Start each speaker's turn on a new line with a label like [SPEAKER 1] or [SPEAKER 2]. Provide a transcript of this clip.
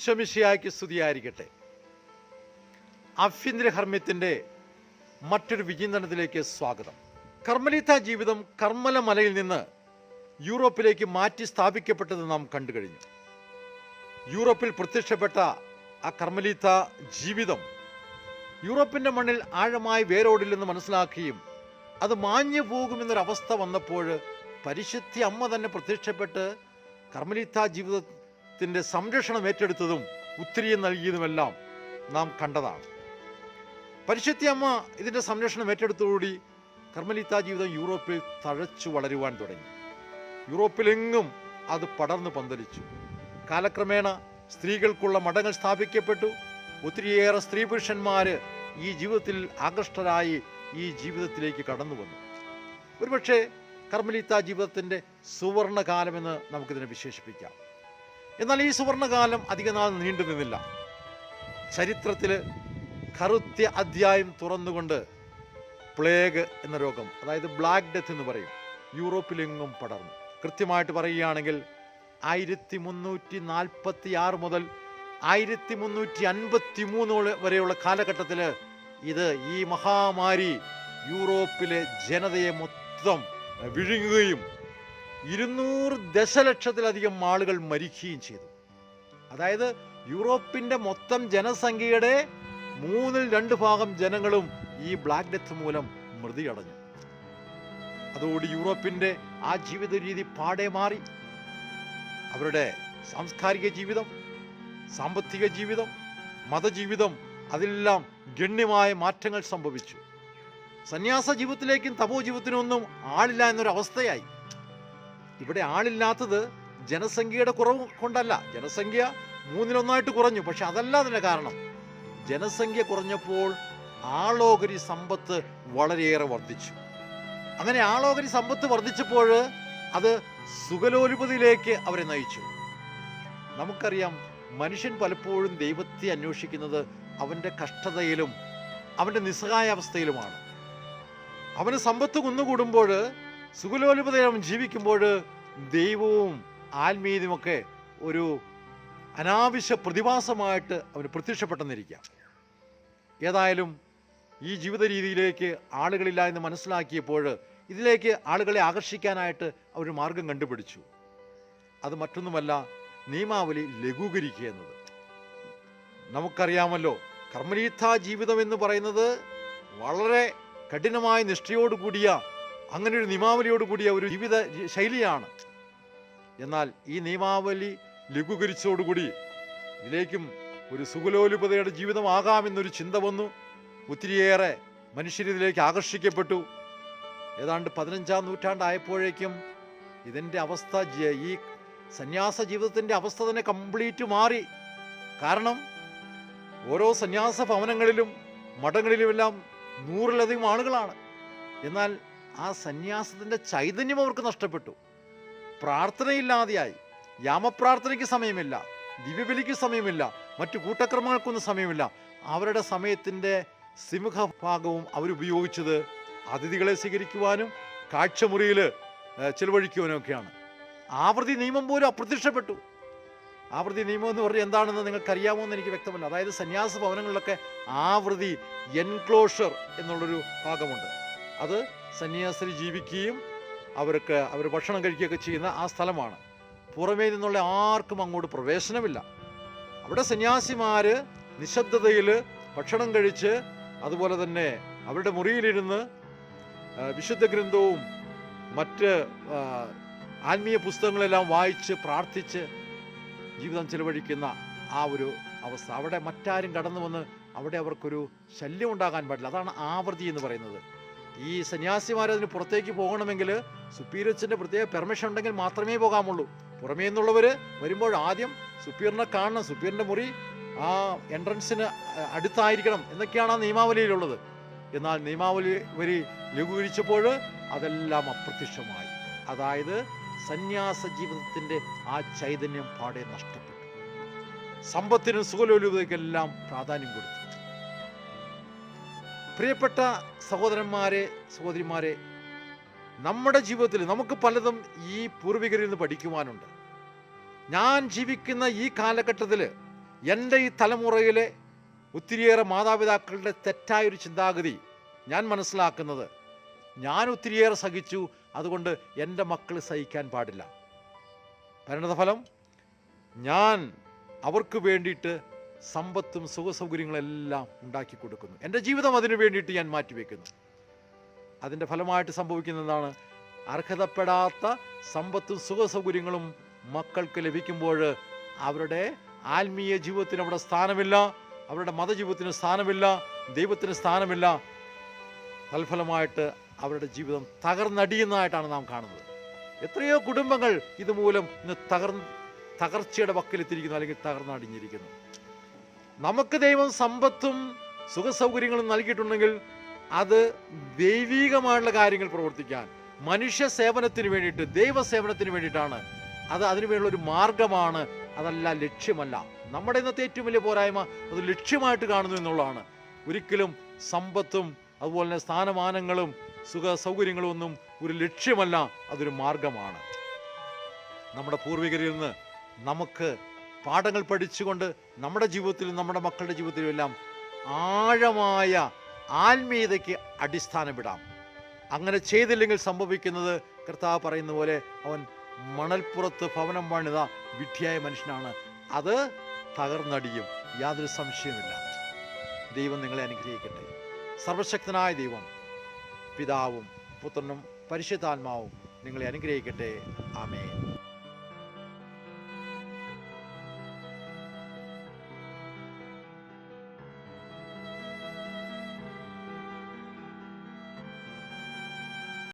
[SPEAKER 1] ഈശോമിശിയായ്ക്ക് സ്തുതിയായിരിക്കട്ടെ. ആഭ്യന്തര ഹർമ്മ്യത്തിന്റെ മറ്റൊരു വിചിന്തനത്തിലേക്ക് സ്വാഗതം. കർമ്മലീത്ത ജീവിതം കർമ്മല മലയിൽ നിന്ന് യൂറോപ്പിലേക്ക് മാറ്റി സ്ഥാപിക്കപ്പെട്ടത് നാം കണ്ടു കഴിഞ്ഞു. യൂറോപ്പിൽ പ്രത്യക്ഷപ്പെട്ട ആ കർമ്മലീത്ത ജീവിതം യൂറോപ്പിന്റെ മണ്ണിൽ ആഴമായി വേരോടില്ലെന്ന് മനസ്സിലാക്കുകയും അത് മാഞ്ഞു പോകുമെന്നൊരവസ്ഥ വന്നപ്പോൾ പരിശുദ്ധി അമ്മ തന്നെ പ്രത്യക്ഷപ്പെട്ട് കർമ്മലീത്ത ജീവിതത്തിന്റെ സംരക്ഷണം ഏറ്റെടുത്തതും ഉത്തരീയം നൽകിയതുമെല്ലാം നാം കണ്ടതാണ്. പരിശുദ്ധി അമ്മ ഇതിന്റെ സംരക്ഷണം ഏറ്റെടുത്തോടുകൂടി കർമ്മലിത്ത ജീവിതം യൂറോപ്പിൽ തഴച്ചു വളരുവാൻ തുടങ്ങി. യൂറോപ്പിലെങ്ങും അത് പടർന്നു പന്തലിച്ചു. കാലക്രമേണ സ്ത്രീകൾക്കുള്ള മഠങ്ങൾ സ്ഥാപിക്കപ്പെട്ടു. ഒത്തിരിയേറെ സ്ത്രീ പുരുഷന്മാർ ഈ ജീവിതത്തിൽ ആകൃഷ്ടരായി ഈ ജീവിതത്തിലേക്ക് കടന്നു വന്നു. ഒരുപക്ഷെ കർമ്മലിത്ത ജീവിതത്തിന്റെ സുവർണകാലമെന്ന് നമുക്കിതിനെ വിശേഷിപ്പിക്കാം. എന്നാൽ ഈ സുവർണകാലം അധികനാൾ നീണ്ടു നിന്നില്ല. ചരിത്രത്തിൽ കറുത്യ അധ്യായം തുറന്നുകൊണ്ട് പ്ലേഗ് എന്ന രോഗം അതായത് ബ്ലാക്ക് ഡെത്ത് എന്ന് പറയും യൂറോപ്പിലെങ്ങും പടർന്നു. കൃത്യമായിട്ട് പറയുകയാണെങ്കിൽ ആയിരത്തി മുന്നൂറ്റി നാൽപ്പത്തി ആറ് മുതൽ ആയിരത്തി മുന്നൂറ്റി അൻപത്തി മൂന്ന് വരെയുള്ള കാലഘട്ടത്തിൽ ഇത് ഈ മഹാമാരി യൂറോപ്പിലെ ജനതയെ മൊത്തം വിഴുങ്ങുകയും ഇരുന്നൂറ് ദശലക്ഷത്തിലധികം ആളുകൾ മരിക്കുകയും ചെയ്തു. അതായത് യൂറോപ്പിന്റെ മൊത്തം ജനസംഖ്യയുടെ മൂന്നിൽ രണ്ട് ഭാഗം ജനങ്ങളും ഈ ബ്ലാക്ക് ഡെത്ത് മൂലം മൃതിയടഞ്ഞു. അതോടെ യൂറോപ്പിന്റെ ആ ജീവിത രീതി പാടെ മാറി. അവരുടെ സാംസ്കാരിക ജീവിതം സാമ്പത്തിക ജീവിതം മതജീവിതം അതിലെല്ലാം ഗണ്യമായ മാറ്റങ്ങൾ സംഭവിച്ചു. സന്യാസ ജീവിതത്തിലേക്കും തപോ ജീവിതത്തിനൊന്നും ആളില്ല എന്നൊരവസ്ഥയായി. ഇവിടെ ആളില്ലാത്തത് ജനസംഖ്യയുടെ കുറവ് കൊണ്ടല്ല. ജനസംഖ്യ മൂന്നിലൊന്നായിട്ട് കുറഞ്ഞു. പക്ഷെ അതല്ല അതിന്റെ കാരണം. ജനസംഖ്യ കുറഞ്ഞപ്പോൾ ആളോഹരി സമ്പത്ത് വളരെയേറെ വർദ്ധിച്ചു. അങ്ങനെ ആളോഹരി സമ്പത്ത് വർദ്ധിച്ചപ്പോൾ അത് സുഖലോലുപതിയിലേക്ക് അവരെ നയിച്ചു. നമുക്കറിയാം മനുഷ്യൻ പലപ്പോഴും ദൈവത്തെ അന്വേഷിക്കുന്നത് അവന്റെ കഷ്ടതയിലും അവന്റെ നിസ്സഹായാവസ്ഥയിലുമാണ്. അവന് സമ്പത്ത് കുന്നുകൂടുമ്പോൾ സുഖലോലുപതയിൽ ജീവിക്കുമ്പോൾ ദൈവവും ആത്മീയതയുമൊക്കെ ഒരു അനാവശ്യ പ്രതിഭാസമായിട്ട് അവന് പ്രത്യക്ഷപ്പെട്ടെന്നിരിക്കാം ഏതായാലും ഈ ജീവിത രീതിയിലേക്ക് ആളുകളില്ല എന്ന് മനസ്സിലാക്കിയപ്പോൾ ഇതിലേക്ക് ആളുകളെ ആകർഷിക്കാനായിട്ട് അവർ മാർഗം കണ്ടുപിടിച്ചു. അത് മറ്റൊന്നുമല്ല നിയമാവലി ലഘൂകരിക്കുക എന്നത്. നമുക്കറിയാമല്ലോ കർമ്മരീത്ത ജീവിതം എന്ന് പറയുന്നത് വളരെ കഠിനമായ നിഷ്ഠയോട് കൂടിയ അങ്ങനെ ഒരു നിയമാവലിയോട് കൂടിയ ഒരു ജീവിത ശൈലിയാണ്. എന്നാൽ ഈ നിയമാവലി ലഘൂകരിച്ചതോടുകൂടി ഇതിലേക്കും ഒരു സുഖലോലുപതയുടെ ജീവിതമാകാമെന്നൊരു ചിന്ത വന്നു. ഒത്തിരിയേറെ മനുഷ്യരിതിലേക്ക് ആകർഷിക്കപ്പെട്ടു. ഏതാണ്ട് പതിനഞ്ചാം നൂറ്റാണ്ടായപ്പോഴേക്കും ഇതിന്റെ അവസ്ഥ ഈ സന്യാസ ജീവിതത്തിന്റെ അവസ്ഥ തന്നെ കംപ്ലീറ്റ് മാറി. കാരണം ഓരോ സന്യാസ ഭവനങ്ങളിലും മഠങ്ങളിലുമെല്ലാം നൂറിലധികം ആളുകളാണ്. എന്നാൽ ആ സന്യാസത്തിന്റെ ചൈതന്യം അവർക്ക് നഷ്ടപ്പെട്ടു. പ്രാർത്ഥനയില്ലാതെയായി. യാമപ്രാർത്ഥനയ്ക്ക് സമയമില്ല. ദിവ്യബലിക്ക് സമയമില്ല. മറ്റു കൂട്ടക്രമങ്ങൾക്കൊന്നും സമയമില്ല. അവരുടെ സമയത്തിന്റെ സിംഹഭാഗവും അവരുപയോഗിച്ചത് അതിഥികളെ സ്വീകരിക്കുവാനും കാഴ്ചമുറിയിൽ ചിലവഴിക്കുവാനും ഒക്കെയാണ് ആവൃത്തി നിയമം പോലും അപ്രത്യക്ഷപ്പെട്ടു. ആവൃത്തി നിയമം എന്ന് പറഞ്ഞാൽ എന്താണെന്ന് നിങ്ങൾക്കറിയാമോ എന്ന് എനിക്ക് വ്യക്തമല്ല. അതായത് സന്യാസ ഭവനങ്ങളിലൊക്കെ ആവൃത്തി എൻക്ലോഷർ എന്നുള്ളൊരു ഭാഗമുണ്ട്. അത് സന്യാസിനി ജീവിക്കുകയും അവർക്ക് അവർ ഭക്ഷണം കഴിക്കുകയൊക്കെ ചെയ്യുന്ന ആ സ്ഥലമാണ്. പുറമേ നിന്നുള്ള ആർക്കും അങ്ങോട്ട് പ്രവേശനമില്ല. അവിടെ സന്യാസിമാർ നിശബ്ദതയിൽ ഭക്ഷണം കഴിച്ച് അതുപോലെ തന്നെ അവരുടെ മുറിയിലിരുന്ന് വിശുദ്ധ ഗ്രന്ഥവും മറ്റ് ആത്മീയ പുസ്തകങ്ങളെല്ലാം വായിച്ച് പ്രാർത്ഥിച്ച് ജീവിതം ചിലവഴിക്കുന്ന ആ ഒരു അവസ്ഥ. അവിടെ മറ്റാരും കടന്നു വന്ന് അവിടെ അവർക്കൊരു ശല്യം ഉണ്ടാകാൻ പാടില്ല. അതാണ് ആവൃത്തി എന്ന് പറയുന്നത്. ഈ സന്യാസിമാർ അതിന് പുറത്തേക്ക് പോകണമെങ്കിൽ സുപ്പീരച്ചന്റെ പ്രത്യേക പെർമിഷൻ ഉണ്ടെങ്കിൽ മാത്രമേ പോകാമുള്ളൂ. പുറമേ നിന്നുള്ളവർ വരുമ്പോൾ ആദ്യം സുപ്പീറിനെ കാണണം സുപ്പീറിന്റെ മുറി ആ എൻട്രൻസിന് അടുത്തായിരിക്കണം എന്നൊക്കെയാണ് ആ നിയമാവലിയിലുള്ളത്. എന്നാൽ നിയമാവലി വരി ലഘൂകരിച്ചപ്പോൾ അതെല്ലാം അപ്രത്യക്ഷമായി. അതായത് സന്യാസ ജീവിതത്തിന്റെ ആ ചൈതന്യം പാടെ നഷ്ടപ്പെട്ടു. സമ്പത്തിനും സുഖലോലുപതയ്ക്കെല്ലാം പ്രാധാന്യം കൊടുത്തു. പ്രിയപ്പെട്ട സഹോദരന്മാരെ സഹോദരിമാരെ നമ്മുടെ ജീവിതത്തിൽ നമുക്ക് പലതും ഈ പൂർവികരിൽ നിന്ന് പഠിക്കുവാനുണ്ട്. ഞാൻ ജീവിക്കുന്ന ഈ കാലഘട്ടത്തിൽ എന്റെ ഈ തലമുറയിലെ ഒത്തിരിയേറെ മാതാപിതാക്കളുടെ തെറ്റായൊരു ചിന്താഗതി ഞാൻ മനസ്സിലാക്കുന്നത്. ഞാൻ ഒത്തിരിയേറെ സഹിച്ചു അതുകൊണ്ട് എന്റെ മക്കൾ സഹിക്കാൻ പാടില്ല. പരിണതഫലം ഞാൻ അവർക്ക് വേണ്ടിയിട്ട് സമ്പത്തും സുഖസൗകര്യങ്ങളെല്ലാം ഉണ്ടാക്കി കൊടുക്കുന്നു. എന്റെ ജീവിതം അതിനു വേണ്ടിയിട്ട് ഞാൻ മാറ്റിവെക്കുന്നു. അതിന്റെ ഫലമായിട്ട് സംഭവിക്കുന്നതാണ് അർഹതപ്പെടാത്ത സമ്പത്തും സുഖസൗകര്യങ്ങളും മക്കൾക്ക് ലഭിക്കുമ്പോൾ അവരുടെ ആത്മീയ ജീവിതത്തിന് അവിടെ സ്ഥാനമില്ല അവരുടെ മതജീവിതത്തിന് സ്ഥാനമില്ല ദൈവത്തിന് സ്ഥാനമില്ല. തൽഫലമായിട്ട് അവരുടെ ജീവിതം തകർന്നടിയുന്നതായിട്ടാണ് നാം കാണുന്നത്. എത്രയോ കുടുംബങ്ങൾ ഇതുമൂലം ഇന്ന് തകർ തകർച്ചയുടെ വക്കിലെത്തിയിരിക്കുന്നു അല്ലെങ്കിൽ തകർന്നടിഞ്ഞിരിക്കുന്നു. നമുക്ക് ദൈവം സമ്പത്തും സുഖസൗകര്യങ്ങളും നൽകിയിട്ടുണ്ടെങ്കിൽ അത് ദൈവീകമായുള്ള കാര്യങ്ങൾ പ്രവർത്തിക്കാൻ മനുഷ്യ സേവനത്തിന് വേണ്ടിയിട്ട് ദൈവസേവനത്തിന് വേണ്ടിയിട്ടാണ്. അത് അതിനുവേണ്ടിയുള്ള ഒരു മാർഗമാണ്. അതല്ല ലക്ഷ്യമല്ല. നമ്മുടെ ഇന്നത്തെ ഏറ്റവും വലിയ പോരായ്മ അത് ലക്ഷ്യമായിട്ട് കാണുന്നു എന്നുള്ളതാണ്. ഒരിക്കലും സമ്പത്തും അതുപോലെ തന്നെ സ്ഥാനമാനങ്ങളും സുഖ സൗകര്യങ്ങളും ഒന്നും ഒരു ലക്ഷ്യമല്ല അതൊരു മാർഗമാണ്. നമ്മുടെ പൂർവികരിൽ നിന്ന് നമുക്ക് പാഠങ്ങൾ പഠിച്ചുകൊണ്ട് നമ്മുടെ ജീവിതത്തിലും നമ്മുടെ മക്കളുടെ ജീവിതത്തിലും എല്ലാം ആഴമായ ആത്മീയതയ്ക്ക് അടിസ്ഥാനമിടാം അങ്ങനെ ചെയ്തില്ലെങ്കിൽ സംഭവിക്കുന്നത് കർത്താവ് പറയുന്ന പോലെ അവൻ മണൽപ്പുറത്ത് ഭവനം പണിത വിഡ്ഢിയായ മനുഷ്യനാണ്. അത് തകർന്നടിയും യാതൊരു സംശയവുമില്ല. ദൈവം നിങ്ങളെ അനുഗ്രഹിക്കട്ടെ. സർവശക്തനായ ദൈവം പിതാവും പുത്രനും പരിശുദ്ധാത്മാവും നിങ്ങളെ അനുഗ്രഹിക്കട്ടെ. ആമേൻ.